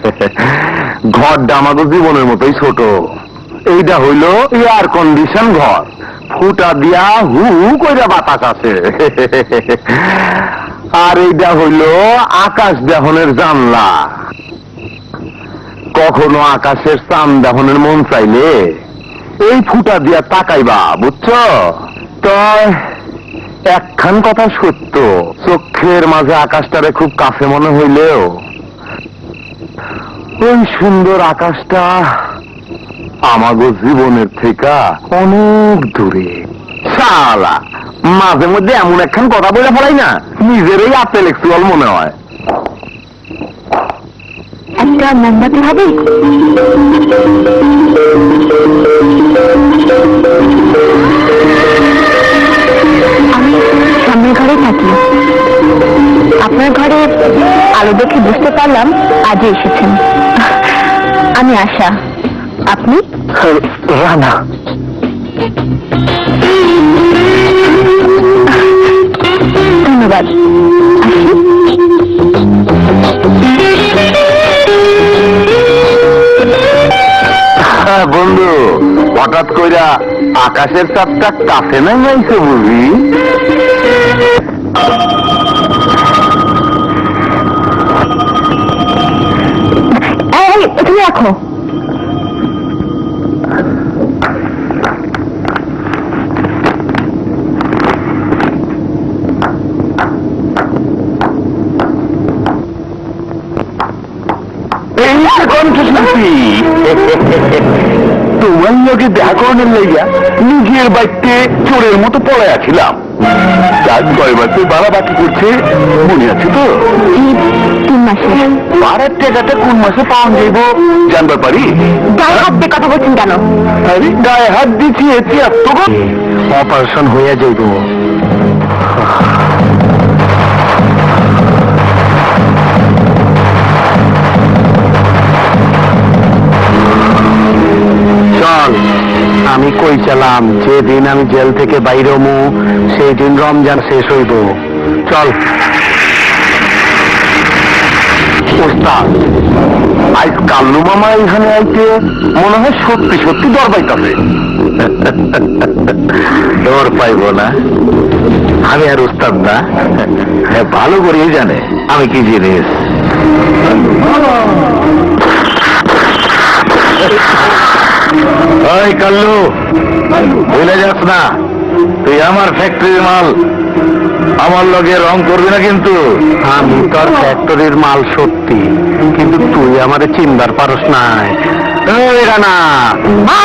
ঘরটা আমাদের জীবনের মতোই ছোট। এইটা হইল এয়ার কন্ডিশন ঘর। ফুটা দিয়া হু হু কইরা বাতাস আছে। আর এইটা হইল আকাশ দেহনের জানলা। কখনো আকাশের চান দেহনের মন চাইলে এই ফুটা দিয়া তাকাইবা, বুঝছ? তয় একখান কথা সত্য, চোখের মাঝে আকাশটারে খুব কাছে মনে হইলেও ওই সুন্দর আকাশটা আমাদের জীবনের থেকে অনেক দূরে। সালা মাঝে মধ্যে এমন একখান কথা বলে পড়াই না, নিজেরই আপেলেক্সুয়াল মনে হয়। একটা মোমবাতি হবে? দেখে বুঝতে পারলাম আজই এসেছেন। আমি আশা আপনি? রানা। ধন্যবাদ। হ্যাঁ, বন্ধু হঠাৎ কইরা আকাশের চাপটা কাছে নামাইছে বুঝি? তুমি রাখো। কণ্ঠশিল্পী তোমার লোকে দেখা করানোর লাইয়া নিজের বাড়িতে চোরের মতো পড়ে আছিলাম। চার কয় বাড়িতে বাড়া বাকি করছে মনে আছে তো? মাসে? টাকাটা কোন মাসে পাওয়া যাইব? জানবার পারি? গায়ে হাত দিয়ে কথা বলছেন কেন? আরে গায়ে হাত দিচ্ছি এতে আত্মগত অপারেশন হইয়া যাইব। চল আমি কই চালাম? যেদিন আমি জেল থেকে বাইরে হমু সেই দিন রমজান শেষ হইব। চল। আজ কাল্লু মামা এখানে আইতে মনে হয় সত্যি সত্যি ডর পাইতাছে। ডর পাইব না। আমি আর না। হ্যাঁ ভালো করেই জানে। আমি কি জিনিস? ওই কাল্লু, ভুলে যাস না। তুই আমার ফ্যাক্টরির মাল। আমার লগে রং করবি না কিন্তু? আমি তোর ফ্যাক্টরির মাল সত্যি কিন্তু তুই আমারে চিনবার পারস নাই। না!